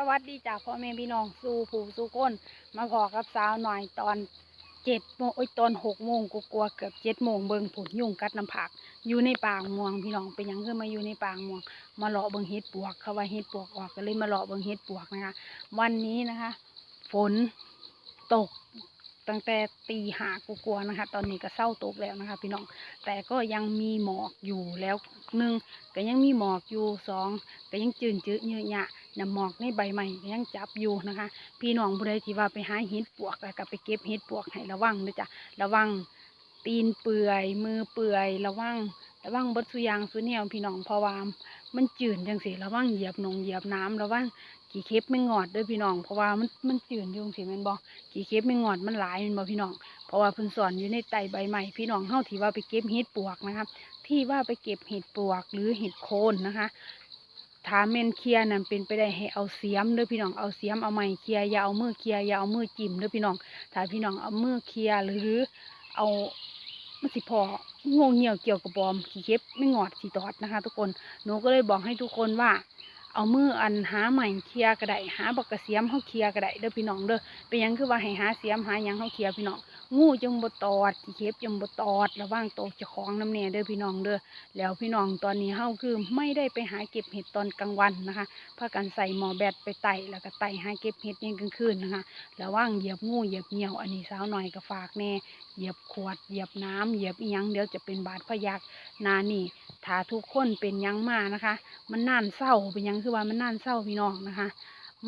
สวัสดีจากพ่อแม่พี่น้องสู่ผู้สู่ก้น มาพอกับสาวหน่อยตอนเจ็ดโมงโอ้ยตอนหกโมงกูกลัวเกือบเจ็ดโมงเบิงผลยุ่งกัดน้ำผัก อยู่ในปางม่วงพี่น้องเป็นยังขึ้นมาอยู่ในปางม่วง มาเลาะเบิงเฮ็ดปวกเขาว่าเฮ็ดปวกออกก็เลยมาเลาะเบิงเฮ็ดปวกนะคะ วันนี้นะคะ ฝนตก ตั้งแต่ตีหากูกลัวๆนะคะ ตอนนี้ก็เศร้าตกแล้วนะคะ พี่น้อง แต่ก็ยังมีหมอกอยู่แล้วหนึ่งก็ยังมีหมอกอยู่สองก็ยังจืดจืดเยอะแยะน้ำหมอกในใบไม้ก็ยังจับอยู่นะคะ พี่น้องผู้ใดที่ว่าไปหาเห็ดปวกแล้วก็ไปเก็บเห็ดปวกให้ระวังเด้อจ้ะระวังตีนเปื่อย มือเปื่อย ระวังระวังบดสุยางสุแนวพี่น้องพราะว่ามันจืดจังสิระวังเหยียบหนงเหยียบน้ำระวัง กี่เข็บไม่งอดด้อพี่น้อง เพราะว่ามันมันจืดอยู่งสิแม่นบ่กี่เข็บไม่งอดมันหลายแม่นบ่พี่น้อง เพราะว่าเพิ่นสอนอยู่ในไตใบใหม่พี่น้องเฮาที่ว่าไปเก็บเห็ดปวกนะคะที่ว่าไปเก็บเห็ดปวกหรือเห็ดโคนนะคะถ้าแม่นเคลียนั่นเป็นไปได้ให้เอาเสียมเด้อพี่น้องเอาเสียมเอาไม้เคลียอย่าเอามือเคลียอย่าเอามือจิ้มเด้อพี่น้องถ้าพี่น้องเอามือเคลียหรือเอามันสิพองูเหี่ยวเกี่ยวกับบอมขี้เข็บไม่งอดสีตอดนะคะ ทุกคนหนูก็เลยบอกให้ทุกคนว่า เอามืออันหาใหม่เคลียกร์ก็ได้หาบักกระเสียมเฮาเคลียกร์ก็ได้เด้อพี่น้องเด้อเป็นยังคือว่าให้หาเสียมหายังเฮาเคลียพี่น้องงูจงบตอดขี้เข็บจงบตอด ระวังโตวเจ้องน้ำแน่เด้อพี่น้องเด้อแล้วพี่น้องตอนนี้เฮาคือไม่ได้ไปหาเก็บเห็ดตอนกลางวันนะคะพากันใส่หมอแบตไปไต่แล้วก็ไต่หาเก็บเห็ดยามกลางคืนนะคะระวังเหยียบงูเหยียบเหี่ยวอันนี้สาวหน่อยก็ฝากแน่เหยียบขวดเหยียบน้ำเหยียบอียังเดี๋ยวจะเป็นบาดพยักนานี่ถ้าทุกคนเป็นยังมานะคะ มันน่านเศร้าเป็นยังคือว่ามันน่านเศร้าพี่น้องนะคะ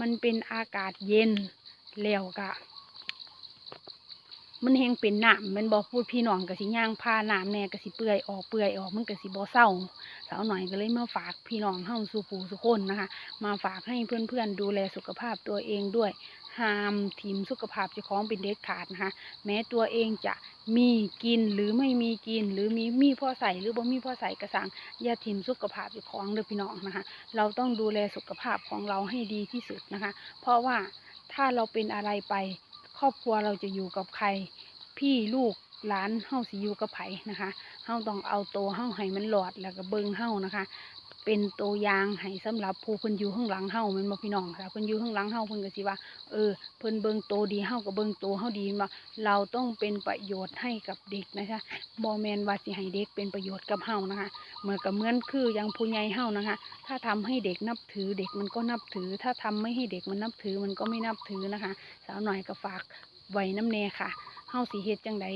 มันเป็นอากาศเย็นแล้วกะมันแหงเป็นหนามมันบอกพูดพี่น้องกะสิย่างผ้านามแน่กะสิเปื่อยออกเปื่อยออกมันกะสิบ่เศร้าสาวหน่อยก็เลยมาฝากพี่น้องเฮาสู่ผู้สุคนนะคะ มาฝากให้เพื่อนๆดูแลสุขภาพตัวเองด้วย ห้ามทีมสุขภาพเจ้าของเป็นเด็ดขาดนะคะ แม้ตัวเองจะมีกินหรือไม่มีกิน หรือมีมีพ่อใส่หรือบ่มีพ่อใส่กระสังอย่าทีมสุขภาพเจ้าของเด้อพี่น้องนะคะ เราต้องดูแลสุขภาพของเราให้ดีที่สุดนะคะ เพราะว่าถ้าเราเป็นอะไรไป ครอบครัวเราจะอยู่กับใคร พี่ลูกหลานเฮาสิอยู่กับไผนะคะเฮาต้องเอาโตวเฮาให้มันหลอดแล้วก็เบิ่งเฮานะคะ เป็นตัวอย่างให้สำหรับผู้เพิ่นอยู่ข้างหลังเฮาแม่นบ่พี่น้องค่ะเพิ่นอยู่ข้างหลังเฮาเพิ่นก็สิว่าเออเพิ่นเบิ่งโตวดีเฮาก็เบิ่งโตวเฮาดีม่นบ่เราต้องเป็นประโยชน์ให้กับเด็กนะคะบ่แม่นว่าสิให้เด็กเป็นประโยชน์กับเฮานะคะเหมือนกับเหมือนคืออย่างผู้ใหญ่เฮานะคะ ถ้าทำให้เด็กนับถือเด็กมันก็นับถือ ถ้าทำไม่ให้เด็กมันนับถือมันก็ไม่นับถือนะคะ สาวหน่อยก็ฝากไว้น้ำแน่ค่ะเฮาสิเฮ็ดจังใด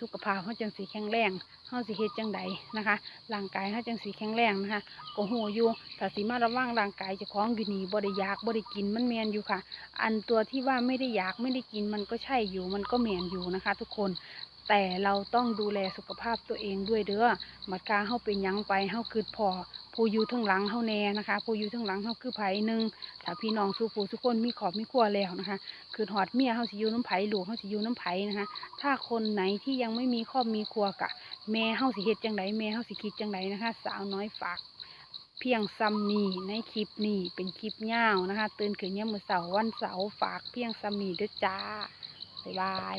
สุขภาพเขาจังสีแข็งแรงเขาสีเฮ็ดจังใดนะคะร่างกายเขาจังสีแข็งแรงนะคะก็หัวอยู่ถ้าสีมาระวังร่างกายจะคล้องอยู่นี่บ่ได้อยากบ่ได้กินมันเม่นอยู่ค่ะ อันตัวที่ว่าไม่ได้อยากไม่ได้กินมันก็ใช่อยู่มันก็เม่นอยู่นะคะ ทุกคน แต่เราต้องดูแลสุขภาพตัวเองด้วยเด้อมัดกาเฮาเป็นยังไปเฮาคือพอผู้อยู่ทั้งหลังเฮาแน่นะคะผู้อยู่ทั้งหลังเฮาคือไผหนึ่งถ้าพี่น้องสู่ผู้ทุกคนมีขอบมีครัวแล้วนะคะคือหอดเมียเฮาสิอยู่น้ำไผ่ลูกเฮาสิอยู่น้ำไผ่นะคะ ถ้าคนไหนที่ยังไม่มีครอบมีครัวกะ แม่เฮาสิเฮ็ดจังไดแม่เฮาสิคิดจังไดนะคะ สาวน้อยฝากเพียงซ้ำนี้ในคลิปนี้เป็นคลิปยาวนะคะ ตื่นขึ้นยามมื้อเสาร์วันเสาร์ฝากเพียงซ้ำนี้เด้อจ้าบ๊ายบาย